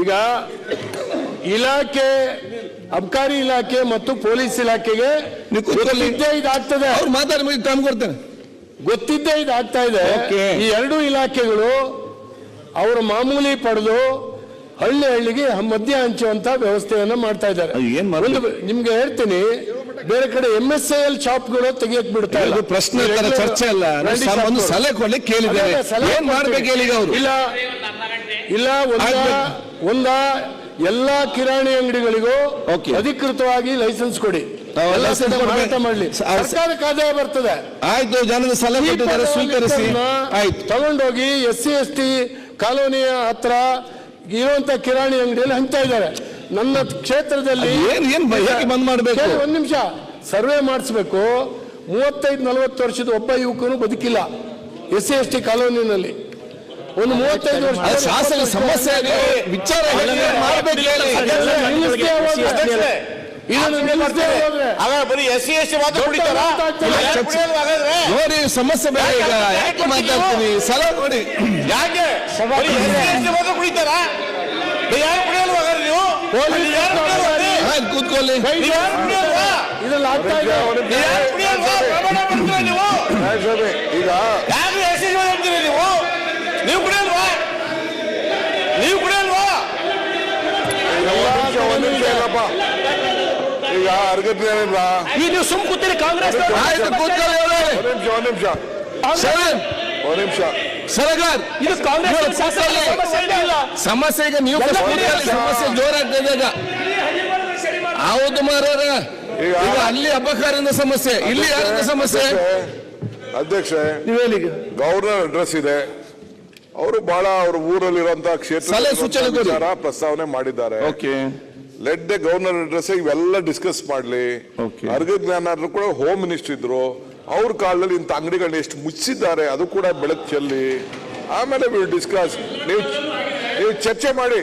ಈಗ ಇಲಾಖೆ ಅಬಕಾರಿ ಇಲಾಖೆ ಮತ್ತು ಪೊಲೀಸ್ ಇಲಾಖೆಗೆ. ಗೊತ್ತಿದ್ದೇ ಇದಾಗ್ತದೆ. ಕೊಡ್ತೇನೆ. ಗೊತ್ತಿದ್ದೇ ಇದಾಗ್ತಾ ಇದೆ. ಈ ಎರಡು ಇಲಾಖೆಗಳು ಅವರು ಮಾಮೂಲಿ ಪಡೆದು ಹಳ್ಳಿ ಹಳ್ಳಿಗೆ ಮದ್ಯ ಹಂಚುವಂತ ವ್ಯವಸ್ಥೆಯನ್ನು ಮಾಡ್ತಾ ಇದ್ದಾರೆ. ನಿಮ್ಗೆ ಹೇಳ್ತೀನಿ ಬೇರೆ ಕಡೆ ಎಂ ಎಸ್ ಐ ಎಲ್ ಶಾಪ್ಗಳು ತೆಗಿಯಕ್ ಬಿಡ್ತಾ ಇಲ್ಲ. ಪ್ರಶ್ನೆ ಚರ್ಚೆ ಅಲ್ಲ. ಸಲಹೆ ಕೊಡ್ಲಿಕ್ಕೆ ಕೇಳಿದ್ದಾರೆ ಸಲಹೆ ಏನ್ ಮಾಡ್ಬೇಕು ಹೇಳಿ ಅವರು? ಇಲ್ಲ ಇಲ್ಲ ಒಂದ ಎಲ್ಲ ಕಿರಾಣಿ ಅಂಗಡಿಗಳಿಗೂ. ಅಧಿಕೃತವಾಗಿ ಲೈಸೆನ್ಸ್ ಕೊಡಿ. ಮಾಡ್ಲಿ. ಸರ್ಕಾರಕ್ಕೆ ಆದಾಯ ಬರ್ತದೆ. ಆಯ್ತು ಜನದ ಸಲಹೆ ಸ್ವೀಕರಿಸಿ. ಆಯ್ತು. ತಗೊಂಡೋಗಿ ಎಸ್ ಸಿ ಎಸ್ ಟಿ ಕಾಲೋನಿಯ ಹತ್ರ ಇರುವಂತ ಕಿರಾಣಿ ಅಂಗಡಿಯಲ್ಲಿ ಹಂಚ್ತಾ ಇದ್ದಾರೆ. ನನ್ನ ಕ್ಷೇತ್ರದಲ್ಲಿ ಬಂದ್ ಮಾಡಬೇಕು? ಒಂದ್ ನಿಮಿಷ. ಸರ್ವೆ ಮಾಡಿಸ್ಬೇಕು. ಮೂವತ್ತೈದು ನಲವತ್ತು ವರ್ಷದ ಒಬ್ಬ ಯುವಕನು ಬದುಕಿಲ್ಲ. ಎಸ್ ಸಿ ಎಸ್ ಟಿ ಕಾಲೋನಿನಲ್ಲಿ. ಒಂದು ಮೂವತ್ತೈದು ವರ್ಷ ಶಾಸನ ಸಮಸ್ಯೆ ಇದೆ. ವಿಚಾರ ಬರೀ ಎಸ್ ಸಿ ಎಸ್ ಟಿ ಮಾತ್ರ ನೋಡಿ ಸಮಸ್ಯೆ ಬೇರೆ ಈಗ. ಯಾಕೆ ಮಾತಾಡ್ತೀನಿ? ಸಲ ನೋಡಿ. ಯಾಕೆ? ಬರೀ ಎಸ್ ಸಿ ಎಸ್ ಟಿ ಮಾತ್ರ ಕುಡಿತಾರ? ಯಾರು ಕುಡಿಯಲ್ವ ಹಾಗಾದ್ರೆ ನೀವು? ಕೂತ್ಕೊಳ್ಳಿ. ಇದ್ರಲ್ಲಿ ಆಗ್ತಾ ಇದೆ ನೀವು? ಈಗ ಯಾರು ಎಸ್ ಸಿ ಹೇಳ್ತೀರಿ ನೀವು ನೀವು ಕುಡಿಯಲ್ವಾ ನೀವು ಕುಡಿಯಲ್ವಾ ಒಂದ್ ನಿಮಿಷ ಈಗ ಅರ್ಗತ್ನ ಏನಿಲ್ಲ. ಈ ನೀವು ಸುಮ್ ಕೂತೀರಿ ಕಾಂಗ್ರೆಸ್ ಆಯ್ತು ಕೂತ್ಕೊಳ್ಳಿ ಅವ್ರೆ. ಒಂದ್ ನಿಮಿಷ ಒಂದ್ ನಿಮಿಷ. ಶರಣ್, ಒಂದ್ ನಿಮಿಷ. ಸರಗಾರ್. ಇದು ಕಾಂಗ್ರೆಸ್ ಸಮಸ್ಯೆ ಇಲ್ಲ ಸಮಸ್ಯೆ ಈಗ ನೀವು ಕೂತ್ಕೊಳ್ಳಿ. ಸಮಸ್ಯೆ ಜೋರಾಗ್ತದೆ ಈಗ. ಹೌದು ಮಾರಾರ ಈಗ- ಈಗ ಅಲ್ಲಿ ಅಬಕಾರಿಂದ ಸಮಸ್ಯೆ ಇಲ್ಲಿ ಯಾರಿಂದ ಸಮಸ್ಯೆ? ಅಧ್ಯಕ್ಷ. ಗವರ್ನರ್ ಅಡ್ರೆಸ್ ಇದೆ. ಅವರು ಬಹಳ ಅವ್ರ ಊರಲ್ಲಿರುವಂತಹ ಕ್ಷೇತ್ರ ಸಲಹೆ. ವಿಚಾರ ಪ್ರಸ್ತಾವನೆ ಮಾಡಿದ್ದಾರೆ. Okay. Let the governor address ಇವೆಲ್ಲ ಡಿಸ್ಕಸ್ ಮಾಡ್ಲಿ. ಅರ್ಗ ಜ್ಞಾನ ಕೂಡ ಹೋಮ್ ಮಿನಿಸ್ಟರ್ ಇದ್ರು. ಅವ್ರ ಕಾಲದಲ್ಲಿ ಇಂಥ ಅಂಗಡಿಗಳನ್ನ ಎಷ್ಟು ಮುಚ್ಚಿದ್ದಾರೆ ಅದು ಕೂಡ ಬೆಳಕು ಚೆಲ್ಲಿ ಆಮೇಲೆ ವಿಲ್ ಡಿಸ್ಕಸ್ ನೀವು ನೀವು ಚರ್ಚೆ ಮಾಡಿ.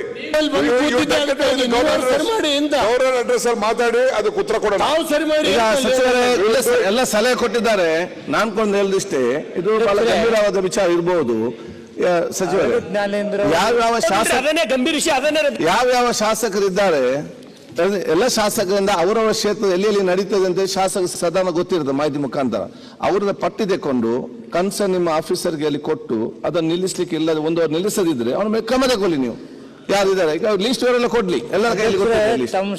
ಗವರ್ನರ್ ಅಡ್ರೆಸ್ ಅಲ್ಲಿ ಮಾತಾಡಿ ಅದಕ್ಕೆ ಉತ್ತರ ಕೊಡೋಣ. ನಾವು ಸರಿ ಮಾಡಿ ಈಗ ಅಂತ ಎಲ್ಲ ಸಲಹೆ ಕೊಟ್ಟಿದ್ದಾರೆ. ನಾನ್ಕೊಂಡು ಹೇಳ್ದಿಷ್ಟೇ. ಇದು ಬಹಳ ಗಂಭೀರವಾದ ವಿಚಾರ ಇರಬಹುದು ಸಚಿವರೇ ಯಾವ್ಯಾವ ಶಾಸಕ ಗಂಭೀರ ವಿಷಯ ಯಾವ್ಯಾವ ಶಾಸಕರಿದ್ದಾರೆ? ಎಲ್ಲ ಶಾಸಕರಿಂದ ಅವರವರ ಕ್ಷೇತ್ರದ ಎಲ್ಲಿ ಎಲ್ಲಿ ನಡೀತದೆ ಅಂತ ಶಾಸಕ ಸದಾನ ಗೊತ್ತಿರುತ್ತೆ ಮಾಹಿತಿ ಮುಖಾಂತರ. ಅವ್ರನ್ನ ಪಟ್ಟಿ ತೆಕೊಂಡು ಕನ್ಸರ್ನ್ ನಿಮ್ಮ ಆಫೀಸರ್ಗೆ ಅಲ್ಲಿ ಕೊಟ್ಟು ಅದನ್ನು ನಿಲ್ಲಿಸ್ಲಿಕ್ಕೆ ಇಲ್ಲ ಒಂದು ಅವ್ರು ನಿಲ್ಲಿಸದಿದ್ರೆ ಅವ್ರ ಮೇಲೆ ಕ್ರಮ ತಗೊಳ್ಳಿ ನೀವು. ಯಾರಿದ್ದಾರೆ? ಈಗ ಲಿಸ್ಟ್ ಅವರೆಲ್ಲ ಕೊಡ್ಲಿ. ಎಲ್ಲರ ಕೈಯಲ್ಲಿ ತಮ್ಮ